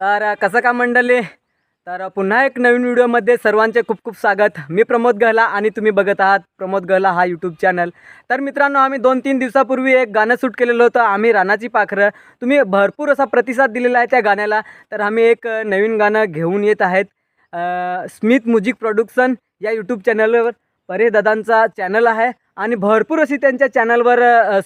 तर कसं का मंडळी? तर पुन्हा एक नवीन व्हिडिओमध्ये सर्वांचे खूप खूप स्वागत. मी प्रमोद गहला आणि तुम्ही बघत आहात प्रमोद गहला हा यूट्यूब चॅनल तर मित्रांनो आम्ही दोन तीन दिवसापूर्वी एक गाणं शूट केलेलं होतं आम्ही रानाची पाखरं. तुम्ही भरपूर असा प्रतिसाद दिलेला आहे त्या गाण्याला. तर आम्ही एक नवीन गाणं घेऊन येत आहेत. स्मिथ म्युझिक प्रोडक्शन या यूट्यूब चॅनलवर परे दादांचा चॅनल आहे आणि भरपूर अशी त्यांच्या चॅनलवर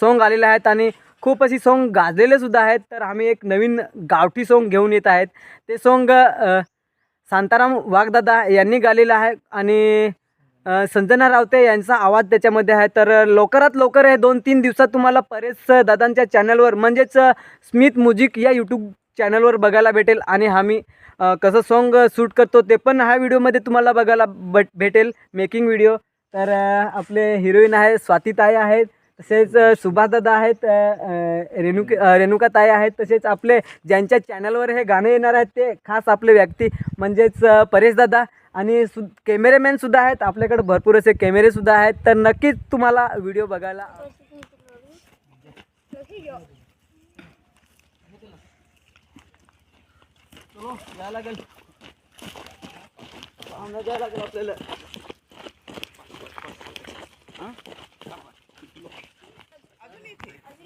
सॉन्ग आलेले आहेत आणि खूप अशी सॉन्ग गाजलेले सुद्धा आहेत. तर आम्ही एक नवीन गावठी सॉन्ग घेऊन येत आहेत. ते सॉन्ग शांताराम वाघदादा यांनी गालेलं आहे आणि संजना रावते यांचा आवाज त्याच्यामध्ये आहे. तर लवकरात लवकर हे दोन तीन दिवसात तुम्हाला परेश दादांच्या चॅनलवर म्हणजेच स्मिथ म्युझिक या यूट्यूब चॅनलवर बघायला भेटेल आणि आम्ही कसं सॉन्ग शूट करतो ते पण ह्या व्हिडिओमध्ये तुम्हाला बघायला बट भेटेल. मेकिंग व्हिडिओ तर आपले हिरोईन आहे स्वातीताई आहेत. तसेच सुभाषदादा आहेत रेणुके रेणुक रेणुकाताई आहेत तसेच आपले ज्यांच्या चॅनलवर हे गाणे येणार आहेत ते खास आपले व्यक्ती म्हणजेच परेशदादा आणि सु कॅमेरेमॅनसुद्धा आहेत आपल्याकडे भरपूर असे कॅमेरेसुद्धा आहेत तर नक्कीच तुम्हाला व्हिडिओ बघायला लागेल लागेल आपल्याला लांब द्यायला लागेल आपल्याला तिकडे नाही मला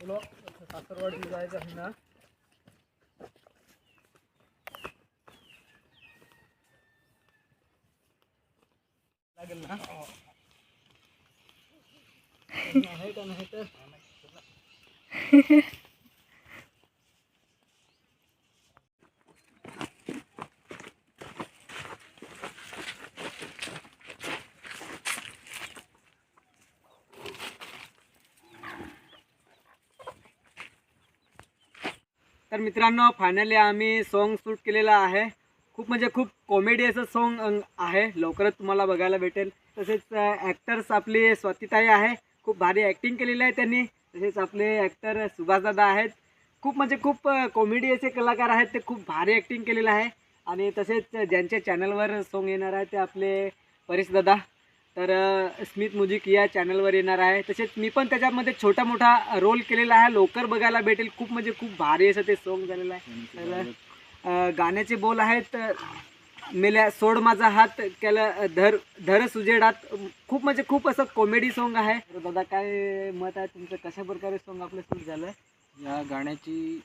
चलो सासरवाडी जायचं आहे ना. लागेल ना. नाही तर? तर मित्रांनो फायनली आम्ही सॉन्ग शूट केलेलं आहे. खूप म्हणजे खूप कॉमेडी असं सॉन्ग आहे. लवकरच तुम्हाला बघायला भेटेल. तसेच ॲक्टर्स आपली स्वातीताई आहे. खूप भारी ॲक्टिंग केलेली आहे त्यांनी. तसेच आपले ॲक्टर सुभाषदादा आहेत. खूप म्हणजे खूप कॉमेडी असे कलाकार आहेत. ते खूप भारी ॲक्टिंग केलेलं आहे. आणि तसेच ज्यांच्या चॅनलवर सॉन्ग येणार आहे ते आपले परेशदादा तर स्मित मुजिक म्युझिक या चॅनलवर येणार आहे. तसेच मी पण त्याच्यामध्ये छोटा मोठा रोल केलेला आहे. लवकर बघायला भेटेल. खूप म्हणजे खूप भारी असं ते सॉन्ग झालेलं आहे. तर गाण्याचे बोल आहेत. मेल्या सोड माझा हात केला धर धर सुजेडात खूप म्हणजे खूप असं कॉमेडी सॉन्ग आहे. दादा काय मत आहे तुमचं? कशा प्रकारे सॉन्ग आपलं सुरू झालं? या गाण्याची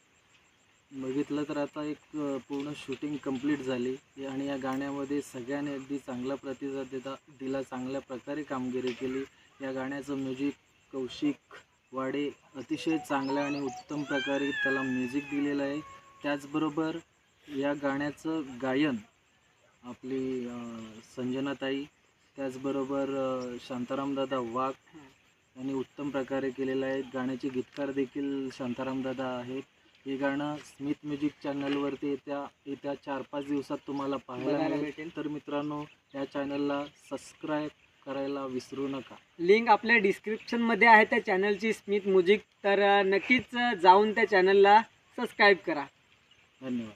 बघितलं तर आता एक पूर्ण शूटिंग कंप्लीट झाली. आणि या गाण्यामध्ये सगळ्यांनी अगदी चांगला प्रतिसाद देता दिला चांगल्या प्रकारे कामगिरी केली. या गाण्याचं म्युझिक कौशिक वाडे अतिशय चांगल्या आणि उत्तम प्रकारे त्याला म्युझिक दिलेलं आहे. त्याचबरोबर या गाण्याचं गायन आपली संजनाताई त्याचबरोबर शांतारामदादा वाघ यांनी उत्तम प्रकारे केलेलं आहे. गाण्याचे गीतकार देखील शांतारामदादा आहेत. हे गाणं स्मिथ म्युझिक चॅनलवरती येत्या येत्या चार पाच दिवसात तुम्हाला पाहायला बघायला भेटेल. तर मित्रांनो या चॅनलला सबस्क्राईब करायला विसरू नका. लिंक आपल्या डिस्क्रिप्शनमध्ये आहे त्या चॅनलची स्मिथ म्युझिक तर अ, नक्कीच अ, जाऊन त्या चॅनलला सबस्क्राईब करा. धन्यवाद.